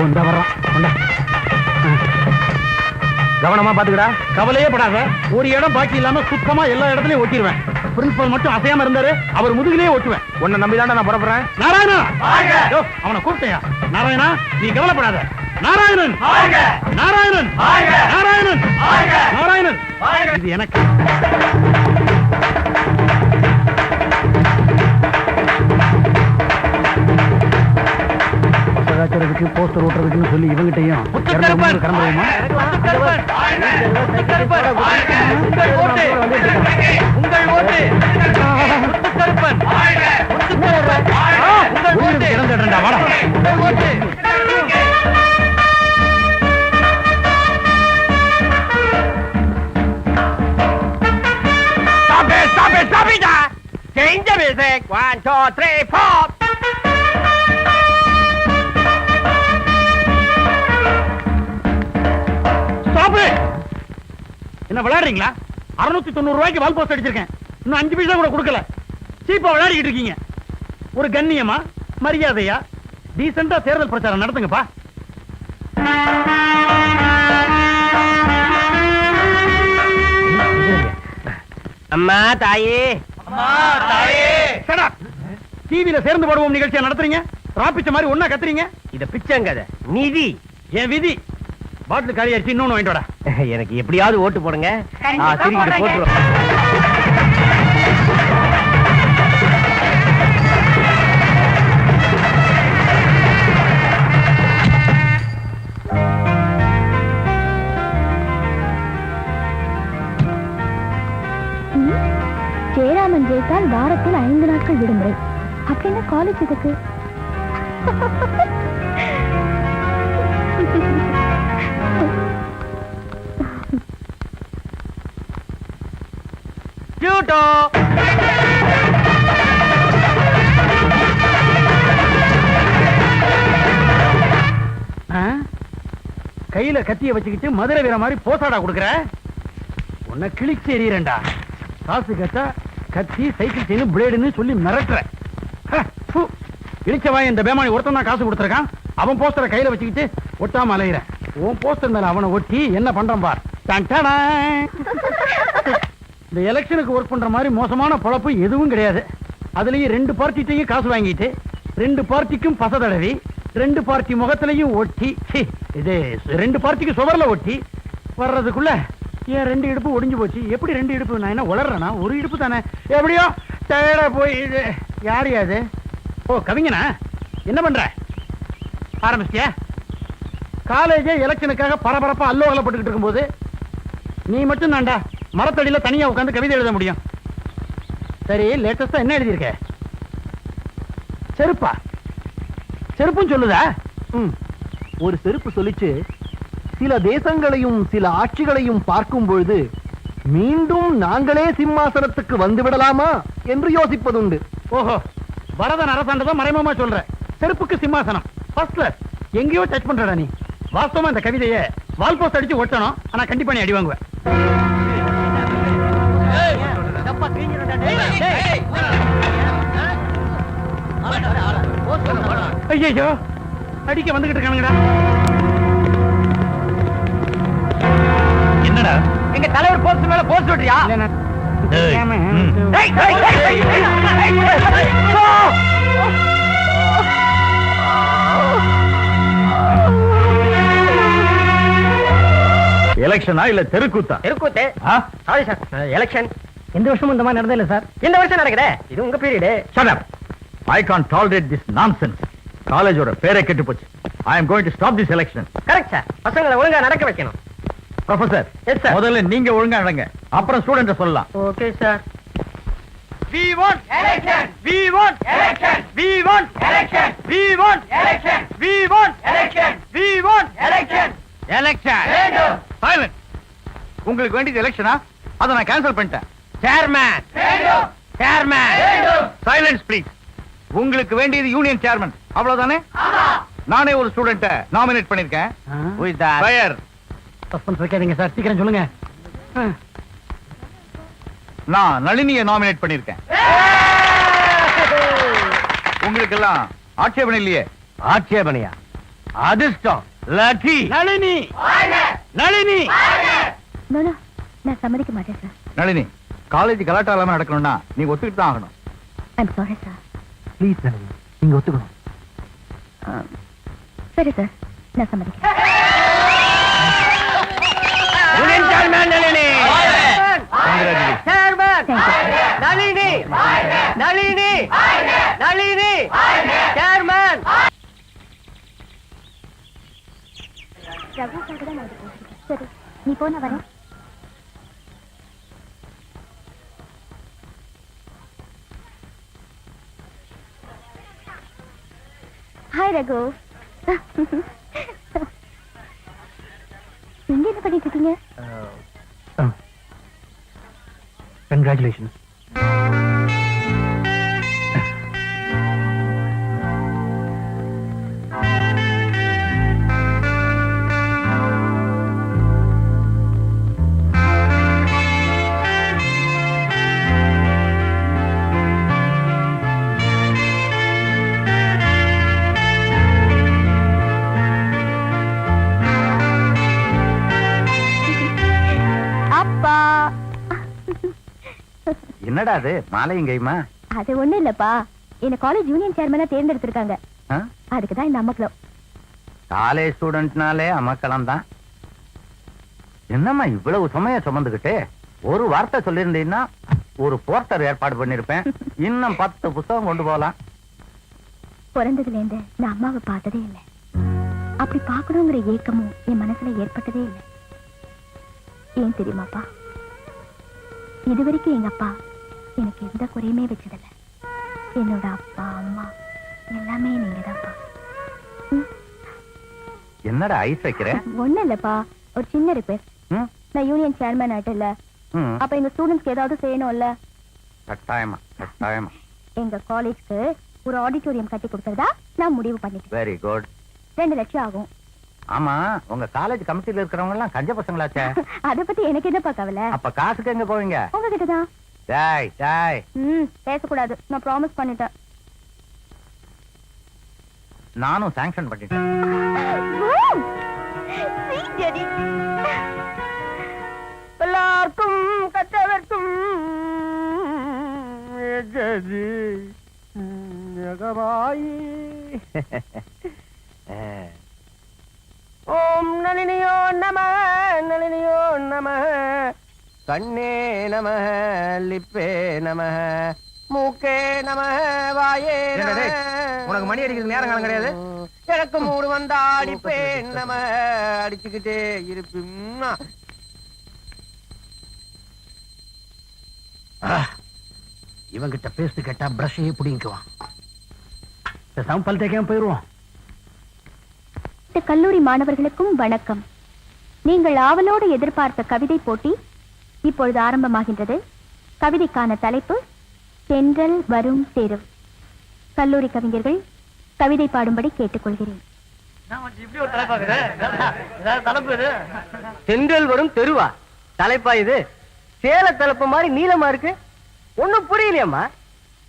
வர்றான் கொண்டா. கவனமா பாத்துக்கடா. கவலையே படாத. ஒரு இடம் பாக்கி இல்லாம சுத்தமா எல்லா இடத்துலயும் ஒட்டிடுவேன் பிரின்சிபல் மட்டும் அசையாம இருந்தாரு. அவர் முதுகிலேயே ஒட்டுவேன். உன்னை நம்பிதான் நான் புறப்படுறேன். நாராயணா! அவனை கூப்பிட்டையா? நாராயணா நீ கவலைப்படாத. நாராயணன்! நாராயணன்! நாராயணன்! நாராயணன்! இது எனக்கு. பசகாச்சரத்துக்கு போஸ்டர் ஓட்டுறதுக்குன்னு சொல்லி இவங்கிட்டையும் ஓட்டு. இறந்துடுறேன்டா வாடா. Stop it! Stop it! Stop it! Change the music! One, two, three, four! Stop என்ன விளையாடுறீங்களா? அறுநூத்தி தொண்ணூறு ரூபாய்க்கு வால் போஸ்ட் அடிச்சிருக்கேன். இன்னும் அஞ்சு பைசா கூட கொடுக்கல. சீப்பா விளையாடிக்கிட்டு இருக்கீங்க. ஒரு கண்ணியமா மரியாதையா டீசெண்டா தேர்தல் பிரச்சாரம் நடத்துங்கப்பா. அம்மா தாயே. டிவியில சேர்ந்து போடுவோம் நிகழ்ச்சியா நடத்துறீங்க? ராப்பிச்ச மாதிரி ஒண்ணா கத்துறீங்க? இத பிச்சங்கத நிதி. என் விதி. பாட்டில் காலி அடிச்சு இன்னொன்னு வாங்கிட்டு வாடா. எனக்கு எப்படியாவது ஓட்டு போடுங்க. ஆ, திருக்கிட்டு போட்டுருவோம். ஜெயராமன் ஜெயித்தால் வாரத்தில் ஐந்து நாட்கள் விடுமுறை. அப்படின்னா காலேஜ் எதுக்கு ஜூட்டோ கையில கத்திய வச்சுக்கிட்டு மதுரை வீர மாதிரி போசாடா கொடுக்குற? உன்னை கிழிச்சு எறியறேன்டா. காசு கேட்டா கத்தி சைக்கிள் செயின் பிளேடுன்னு சொல்லி மிரட்டுற. ஹ, இந்த பேமானி ஒருத்தன் தான் காசு கொடுத்துருக்கான். அவன் போஸ்டரை கையில வச்சுக்கிட்டு ஒட்டாம அலையிறேன் உன் போஸ்டர் மேல அவனை ஒட்டி என்ன பண்றான் பார். இந்த எலெக்ஷனுக்கு ஒர்க் பண்ற மாதிரி மோசமான பொழப்பு எதுவும் கிடையாது. அதுலயும் ரெண்டு பார்ட்டிட்டையும் காசு வாங்கிட்டு ரெண்டு பார்ட்டிக்கும் பச தடவி ரெண்டு பார்ட்டி முகத்திலையும் ஒட்டி ச்சீ, இது ரெண்டு பார்ட்டிக்கு சுவரில் ஒட்டி வர்றதுக்குள்ள ஏன் ரெண்டு இடுப்பு ஒடிஞ்சு போச்சு. எப்படி ரெண்டு இடுப்பு? நான் என்ன உளறேனா? ஒரு இடுப்பு தானே. எப்படியோ டயர்டாக போய் இது யார் யாது ஓ கவிஞனா? என்ன பண்ற? ஆரம்பிச்சிட்டியா? காலேஜே எலெக்ஷனுக்காக பரபரப்பா அல்லோகலப்பட்டுக்கிட்டு இருக்கும்போது நீ மட்டும் தான்டா. மரத்தடியில தனியா உட்கார்ந்து கவிதை எழுத முடியும். சரி லேட்டஸ்டா என்ன எழுதியிருக்க? செருப்பா. செருப்பும் சொல்லுதா? ம். ஒரு செருப்பு சொல்லிச்சு சில தேசங்களையும் சில ஆட்சிகளையும் பார்க்கும் பொழுது மீண்டும் நாங்களே சிம்மாசனத்துக்கு வந்து விடலாமா என்று யோசிப்பதுண்டு. ஓஹோ வரதன் அரசாண்டதான் மறைமுகமா சொல்ற. செருப்புக்கு சிம்மாசனம். ஃபர்ஸ்ட் கிளாஸ் எங்கேயோ டச் பண்றடா நீ. வாஸ்தவமா இந்த கவிதையை வால்போஸ்ட் அடிச்சு ஒட்டணும் ஆனா கண்டிப்பா நீ அடி வாங்குவேன் ஐயோ அடிக்க வந்துகிட்டு இருக்கானுங்கடா என்னடா எங்க தலைவர் போஸ்ட் மேல போஸ்ட் விட்டுறியா. எலெக்ஷனா இல்ல தெருக்கூத்தா தெருக்கூத்து சாரி சார் எலெக்ஷன் எந்த வருஷமும் இந்த மாதிரி நடந்தே இல்ல சார் இந்த வருஷம் நடக்குதே இது உங்க period up. I can't tolerate this nonsense. காலேஜோட பேரை கெட்டு போச்சு I am going to stop this election correct sir பசங்களை ஒழுங்கா நடக்க வைக்கணும் ப்ரொஃபசர் Yes, sir. முதல்ல நீங்க ஒழுங்கா நடங்க அப்புறம் ஸ்டூடெண்ட் சொல்லலாம் okay sir We want election. We want election. We want election. We want election. We want election. We want election. Election வேண்டும். சைலண்ட் உங்களுக்கு வேண்டியது எலெக்ஷனா அதை நான் கேன்சல் பண்ணிட்டேன் Chairman. வேண்டும். சைலன்ஸ் ப்ளீஸ் உங்களுக்கு வேண்டியது யூனியன் சேர்மன் அவ்வளவுதானே? நானே ஒரு ஸ்டூடெண்ட்ட நாமினேட் பண்ணிருக்கேன். Who is that? Fire suspense வைக்காதீங்க சார் சீக்கிரம் சொல்லுங்க. நான் நளினியை நாமினேட் பண்ணிருக்கேன். உங்களுக்கு எல்லாம் ஆட்சேபனை இல்லையே? ஆட்சேபனையா? அதிர்ஷ்டம். லக்கி. நளினி. நளினி. நான் சம்மதிக்க மாட்டேன் சார் நளினி. காலேஜ் கலாட்டா இல்லாம நடக்கணும்னா நீ ஒத்துக்கிட்டு தான் ஆகணும். I'm sorry sir please Nalini நீங்க ஒத்துக்கணும். சரி சார் நான் சம்மதிக்கிறேன். நளினி நளினி நளினி நளினி சேர்மேன் தான் இது போட்டிருக்கேன் சரி நீ போன வரேன் ஹாய் ரகு. எங்க என்ன பண்ணிட்டு இருக்கீங்க? கங்க்ராச்சுலேஷன்ஸ் என்னடா அது? மாலையும் கைமா அது ஒண்ணு இல்லப்பா. என்ன காலேஜ் யூனியன் சேர்மனா தேர்ந்தெடுத்திருக்காங்க. அதுக்கு தான் இந்த அம்மக்களம் காலேஜ் ஸ்டூடெண்ட்னாலே அமக்கலாம் தான். என்னம்மா இவ்வளவு சுமைய சுமந்துகிட்டு ஒரு வார்த்தை சொல்லியிருந்தீங்கன்னா ஒரு போர்ட்டர் ஏற்பாடு பண்ணிருப்பேன் இன்னும் பத்து புத்தகம் கொண்டு போகலாம். பிறந்ததுல இருந்து நான் அம்மாவை பார்த்ததே இல்லை. அப்படி பார்க்கணுங்கிற ஏக்கமும் என் மனசுல ஏற்பட்டதே இல்லை. ஏன் தெரியுமாப்பா? இது வரைக்கும் எங்க அப்பா எந்த குறையுமே வச்சதில்ல. என்னோட அப்பா அம்மா எல்லாமே நீங்க தான்ப்பா என்னடா ஐஸ் வைக்கிற? ஒண்ணும் இல்லப்பா. ஒரு சின்ன ரிக்வெஸ்ட்? நான் யூனியன் சேர்மன் ஆயிட்டல அப்ப எங்க ஸ்டூடெண்ட்ஸ்க்கு ஏதாவது செய்யணும்ல. கட்டாயமா கட்டாயமா. எங்க காலேஜ்க்கு ஒரு ஆடிட்டோரியம் கட்டி கொடுக்கறதா நான் முடிவு பண்ணிட்டேன். வெரி குட் ரெண்டு லட்சம் ஆகும். ஆமா உங்க காலேஜ் கமிட்டில இருக்கிறவங்க எல்லாம் கஞ்ச பசங்களாச்சே. அத பத்தி எனக்கு என்னப்பா கவலை? அப்ப காசுக்கு எங்க போவீங்க? உங்ககிட்ட தான் டாய் டாய் ம் பேசக்கூடாது. நான் ப்ராமிஸ் பண்ணிட்டேன். நானும் சாங்ஷன் பண்ணிட்டேன். எல்லாருக்கும் கற்றவர்க்கும் எஜதி யகமாயி. ஓம் நளினியோ நம நளினியோ நம. கண்ணே நம லிப்பே நம மூக்கே நம வாயே உனக்கு மணி அடிக்கிறது நேரம் காலம் கிடையாது? எனக்கு மூடு வந்தா அடிப்பேன் நம. அடிச்சுக்கிட்டே இருப்பேன் இவங்கிட்ட பேசு கேட்டா பிரஷையே பிடிங்குவான் பேசாம பல் தேய்க்காம போயிருவோம் இந்த கல்லூரி மாணவர்களுக்கும் வணக்கம். நீங்கள் ஆவலோடு எதிர்பார்த்த கவிதை போட்டி இப்பொழுது ஆரம்பமாகின்றது. கவிதைக்கான தலைப்பு தென்றல் வரும் தெரு கல்லூரி கவிஞர்கள் கவிதை பாடும்படி கேட்டுக்கொள்கிறேன். தென்றல் வரும் தெருவா? தலைப்பா இது? சேல தலைப்பு மாதிரி நீளமா இருக்கு. ஒண்ணும் புரியலையம்மா.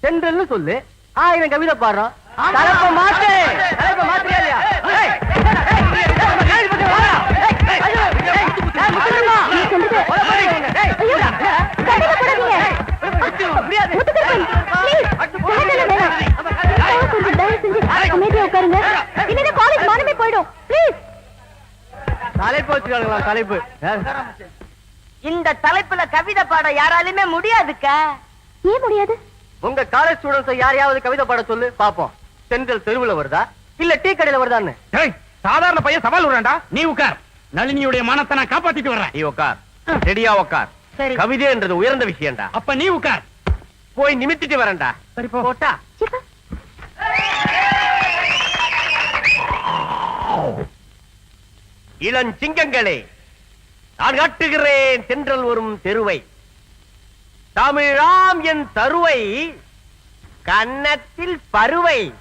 தென்றல்னு சொல்லு. ஆயிரம் கவிதை பாடுறோம். தலைப்ப மாத்து. தலைப்ப மாத்தியா தலைப்பு. வச்சுக்காங்களா தலைப்பு இந்த தலைப்புல கவிதை பாட யாராலுமே முடியாதுக்கா. ஏன் முடியாது? உங்க காலேஜ் ஸ்டூடெண்ட்ஸ் யாரையாவது கவிதை பாட சொல்லு பாப்போம். தென்றல் தெருவுல வருதா? இல்ல டீ கடையில வருதான்னு? சாதாரண பையன் சவால் விடுறான்டா. நீ உட்கார். நளினியுடைய மானத்தை நான் காப்பாத்திட்டு வர்றேன். நீ உட்கார். ரெடியா உட்கார். சரி. கவிதைன்றது உயர்ந்த விஷயம்டா. அப்ப நீ உட்கார். போய் நிமித்திட்டு வரேன்டா. போட்டா? இளஞ்சிங்கங்களே நான் காட்டுகிறேன் தென்றல் வரும் தெருவை. தமிழாம் என் தருவை கன்னத்தில் பருவை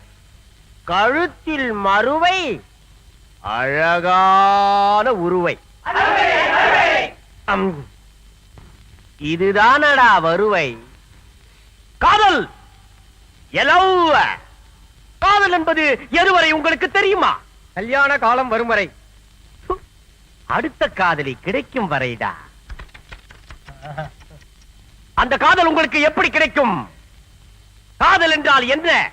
கழுத்தில் மறுவை அழகான உருவை. அம். இதுதானடா வருவை. காதல் எலவ். காதல் என்பது எதுவரை உங்களுக்கு தெரியுமா? கல்யாண காலம் வரும் வரை. அடுத்த காதலி கிடைக்கும் வரைடா அந்த காதல் உங்களுக்கு எப்படி கிடைக்கும்? காதல் என்றால் என்ன?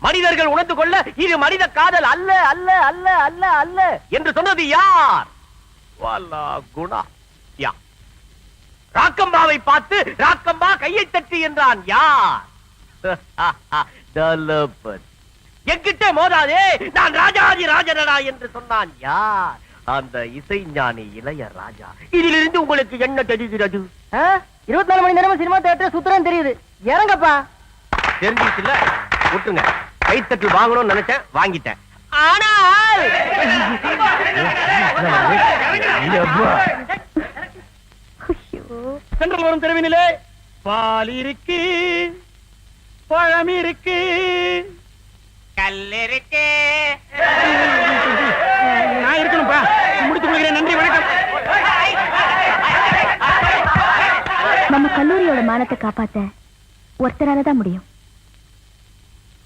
மனிதர்கள் உணர்ந்து கொள்ள இது மனித காதல் அல்ல அல்ல அல்ல அல்ல அல்ல என்று சொன்னது யார்? குணா. யா. ராக்கம்பாவை பார்த்து ராக்கம்பா கையை தட்டி என்றான் யார். என்கிட்ட மோதாதே நான் ராஜாதி ராஜனடா என்று சொன்னான் யார்? அந்த இசைஞானி இளைய ராஜா. இதிலிருந்து உங்களுக்கு என்ன தெரிகிறது? இருபத்தி நாலு மணி நேரமும் சினிமா தேட்டர் சுத்துறேன்னு தெரியுது. இறங்கப்பா. தெரிஞ்சிச்சுல விட்டுருங்க. கைத்தட்டல் வாங்கணும்னு நினைச்சேன் வாங்கிட்டேன். ஆனால்! சென்ட்ரல் வரும் தெருவினிலே. பால் இருக்கு பழம் இருக்கு. கல் இருக்கு. மானத்தை காப்பாத்த ஒருத்தரால தான் முடியும்.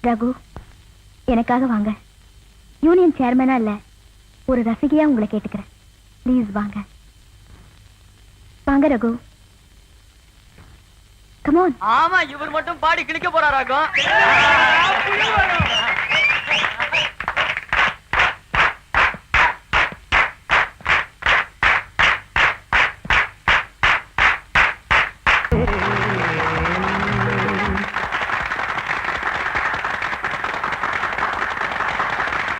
ரகு எனக்காக வாங்க. யூனியன் சேர்மனா இல்ல ஒரு ரசிகையா உங்களை கேட்டுக்கிறேன். ப்ளீஸ் வாங்க. வாங்க ரகு. கமான் ஆமா இவர் மட்டும் பாடி கிழிக்க போறாராகும்